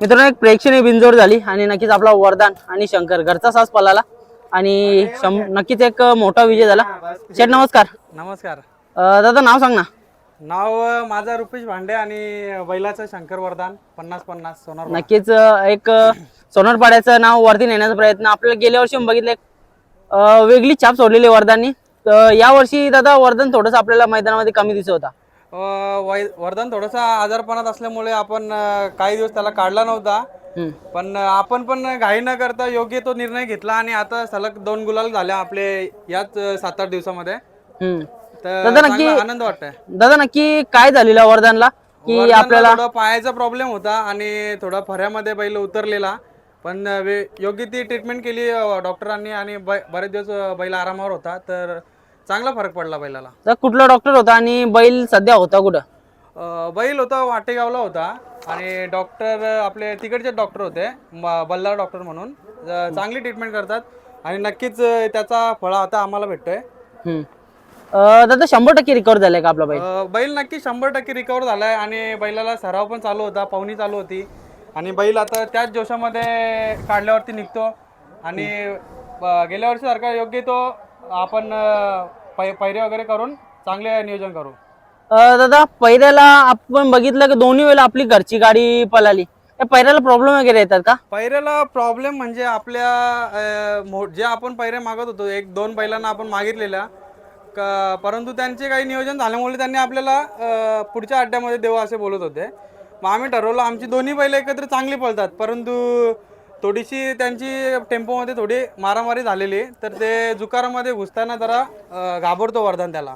मित्रांनो एक प्रेक्षणीय बिनजोड झाली आणि नक्कीच आपला वरदान आणि शंकर घरचा सास पळाला आणि नक्कीच एक मोठा विजय झाला. शेठ नमस्कार. नमस्कार. अं, दादा नाव सांग ना. नाव अ, माझं रुपेश भांडे आणि बैलाचं शंकर वरदान पन्नास पन्नास सोनार नक्कीच अं, एक अं, सोनरपाड्याचं नाव वरती नेण्याचा प्रयत्न. आपल्याला गेल्या वर्षी बघितलं एक अं, वेगळी छाप सोडलेली वरदाननी. तर या वर्षी दादा वरदान थोडंसं आपल्याला मैदानामध्ये कमी दिसत होता. वै- वरदान थोडासा आजारपणात असल्यामुळे आपण अ, काही दिवस त्याला काढला नव्हता. पण अ, आपण पण घाई न करता योग्य तो निर्णय घेतला आणि आता सलग दोन गुलाल झाल्या आपले याच सात आठ दिवसामध्ये. हम्म. तर दादा नक्की- चांगला आनंद वाटतोय. दादा नक्की काय झालेलं वरदानला? की वरदानला आपल्याला थोडा पायाचा प्रॉब्लेम होता आणि थोडा फऱ्यामध्ये बैल उतरलेला. पण वे- योग्य ती ट्रीटमेंट केली अ, डॉक्टरांनी आणि बै- बरेच दिवस अ, बैल आरामावर होता. तर चांगला फरक पडला बैलाला. तर कुठला डॉक्टर होता आणि बैल सध्या होता कुठं? अ, बैल होता वाटेगावला होता. आणि डॉक्टर आपले तिकडचे डॉक्टर होते म- बल्लाळ डॉक्टर म्हणून. चांगली ट्रीटमेंट करतात. आणि नक्कीच अ, त्याचा फळ आता आम्हाला भेटतोय. हम्म. अं, दादा शंभर टक्के रिकवर झालाय का आपला बैल? अ, बैल नक्की शंभर टक्के रिकवर झालाय आणि बैलाला सराव पण चालू होता पाहुणी चालू होती. आणि बैल आता त्याच जोशामध्ये काढल्यावरती निघतो. आणि अ, गेल्या वर्षीसारखा योग्य तो आपण अ, पै पैरे वगैरे करून चांगले नियोजन करू. अं, दादा पहिल्याला आपण बघितलं की दोन्ही वेळेला आपली घरची गाडी पळाली. या पहिल्याला प्रॉब्लेम वगैरे येतात का? पैऱ्याला प्रॉब्लेम म्हणजे आपल्या अ, मो- जे आपण पैरे मागत होतो एक दोन बैलांना आपण मागितलेल्या क- परंतु त्यांचे काही नियोजन झाल्यामुळे त्यांनी आपल्याला अ, पुढच्या अड्ड्यामध्ये देऊ असे बोलत होते. मग आम्ही ठरवलं आमची दोन्ही बैल एकत्र चांगली पळतात परंतु थोडीशी त्यांची टेम्पोमध्ये थोडी मारामारी झालेली तर ते जुकारामध्ये घुसताना जरा अ, घाबरतो वर्धन त्याला.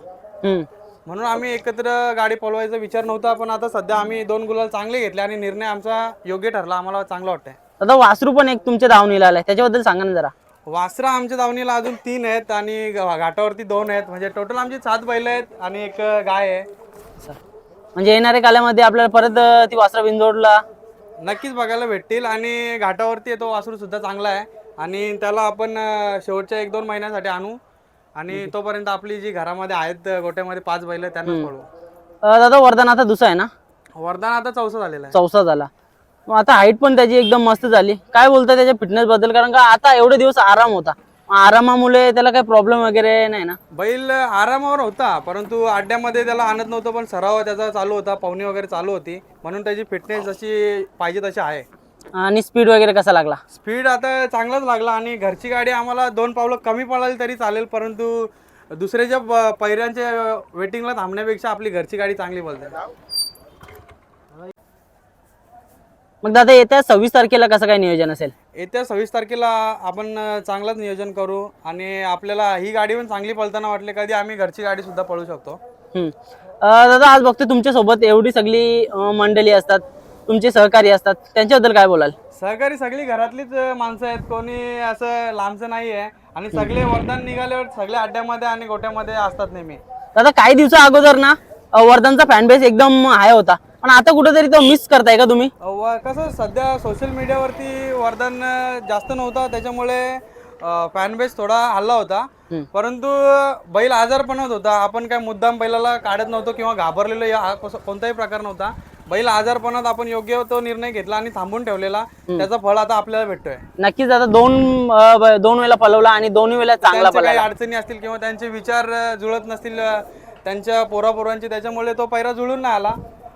म्हणून आम्ही एकत्र गाडी पळवायचा विचार नव्हता पण आता सध्या आम्ही दोन गुलाल चांगले घेतले आणि निर्णय आमचा योग्य ठरला. आम्हाला चांगला वाटतंय. दादा वासरू पण एक तुमच्या धावणीला आलाय. त्याच्याबद्दल सांगा ना जरा. वासरा आमच्या दावणीला अजून तीन आहेत आणि ग- घाटावरती दोन आहेत. म्हणजे टोटल आमची सात बैल आहेत आणि एक गाय आहे. म्हणजे येणाऱ्या कालामध्ये आपल्याला परत अं, ती वासरा बिनजोडला. नक्कीच बघायला भेटतील आणि घाटावरती तो वासरू सुद्धा चांगला आहे. आणि त्याला आपण अं, शेवटच्या एक दोन महिन्यासाठी आणू. आणि तोपर्यंत आपली जी घरामध्ये आहेत गोट्यामध्ये पाच बैल त्यांना पळू अं, दादा वरदान आता दुसरा आहे ना? वरदान आता चौसा झालेला आहे. चौसा झाला. मग आता हाईट पण त्याची एकदम मस्त झाली. काय बोलता त्याच्या फिटनेस बद्दल? कारण का आता एवढे दिवस आराम होता. आरामामुळे त्याला काही प्रॉब्लेम वगैरे नाही ना? बैल आरामावर होता परंतु अड्ड्यामध्ये त्याला आणत नव्हतं पण सराव त्याचा चालू होता पाहुणी वगैरे चालू होती म्हणून त्याची फिटनेस जशी पाहिजे तशी आहे. आणि स्पीड वगैरे कसा लागला? स्पीड आता चांगलाच लागला आणि घरची गाडी आम्हाला दोन पावलं कमी पळाली तरी चालेल परंतु दुसऱ्याच्या ब- पैऱ्यांच्या वेटिंगला थांबण्यापेक्षा आपली घरची गाडी चांगली बोलते. मग दादा येत्या सव्वीस तारखेला कसं काय नियोजन असेल? येत्या सव्वीस तारखेला आपण चांगलंच नियोजन करू आणि आपल्याला ही गाडी पण चांगली पळताना वाटले कधी आम्ही घरची गाडी सुद्धा पळू शकतो. हम्म. अं, दादा आज बघतो तुमच्यासोबत एवढी सगळी अं, मंडळी असतात तुमचे सहकारी असतात त्यांच्याबद्दल काय बोलाल? सहकारी सगळी घरातलीच माणसं आहेत कोणी असं लांबचं नाही आहे आणि सगळे वरदान निघाल्यावर सगळे अड्ड्यामध्ये आणि गोट्यामध्ये असतात नेहमी. दादा काही दिवसा अगोदर ना अं, वरदानचा फॅन बेस एकदम हाय होता. पण आता कुठेतरी तो मिस करताय का तुम्ही? व कसं सध्या सोशल मीडियावरती वरदान जास्त नव्हता. त्याच्यामुळे फॅन बेस थोडा हल्ला होता. हम्म. परंतु बैल आजारपणात होता आपण काय मुद्दाम बैलाला काढत नव्हतो किंवा घाबरलेलो या हा कोस- कोणताही प्रकार नव्हता. बैल आजारपणात आपण योग्य तो निर्णय घेतला आणि थांबून ठेवलेला. त्याचा फळ आता आपल्याला भेटतोय. नक्कीच दादा दोन अं, ब- दोन वेळेला पलवला आणि दोन्ही वेळेला चांगला त्यांच्या काही अडचणी असतील किंवा त्यांचे विचार अ, जुळत नसतील अ, त्यांच्या पोरापोरांची त्याच्यामुळे तो पैरा जुळून नाही आला.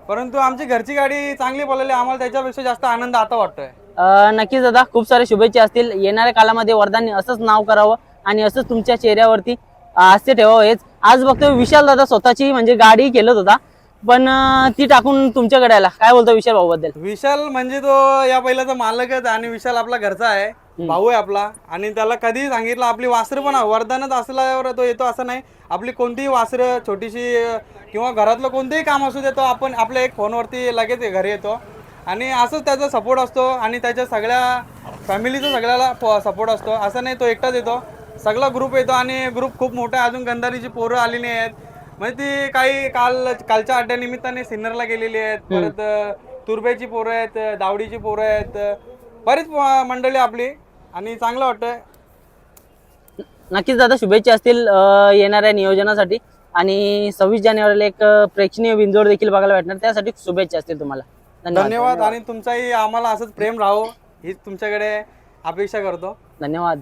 परंतु आमची घरची गाडी चांगली पळाली आम्हाला त्याच्यापेक्षा जास्त आनंद आता वाटतोय. अं, नक्कीच दादा खूप सारे शुभेच्छा असतील. येणाऱ्या काळामध्ये वरदानने असंच नाव करावं आणि असंच तुमच्या चेहऱ्यावरती अं, हास्य ठेवावं हेच. आज बघतो विशाल दादा स्वतःची म्हणजे गाडी खेळत होता. पण अं, ती टाकून तुमच्याकडे आला. काय बोलतो विशाल भाऊ बद्दल? विशाल म्हणजे तो या बैलाचा मालकच आहे आणि विशाल आपला घरचा आहे. भाऊ आहे आपला. आणि त्याला कधीही सांगितलं आपली वासरं पण वरदानच असल्यावर तो येतो असं नाही. आपली कोणतीही वासरं छोटीशी अ, किंवा घरातलं कोणतेही काम असू दे तो आपण आपल्या एक फोनवरती लगेच घरी येतो. आणि असंच त्याचा सपोर्ट असतो आणि त्याच्या सगळ्या फॅमिलीचा सगळ्याला सपोर्ट असतो. असं नाही तो एकटाच येतो. सगळा ग्रुप येतो आणि ग्रुप खूप मोठा आहे. अजून गंधारीची पोरं आली नाही आहेत. म्हणजे ती काही काल कालच्या अड्ड्यानिमित्ताने सिन्नरला गेलेली आहेत. परत तुर्ब्याची पोरं आहेत दावडीची पोरं आहेत. बरीच मंडळी आपली. आणि चांगलं वाटतंय. नक्कीच दादा शुभेच्छा असतील येणाऱ्या नियोजनासाठी. आणि सव्वीस जानेवारीला एक प्रेक्षणीय बिंजोड देखील बघायला भेटणार. त्यासाठी शुभेच्छा असतील तुम्हाला. धन्यवाद धन्यवाद. आणि तुमचाही आम्हाला असंच प्रेम राहो. हीच तुमच्याकडे अपेक्षा करतो. धन्यवाद.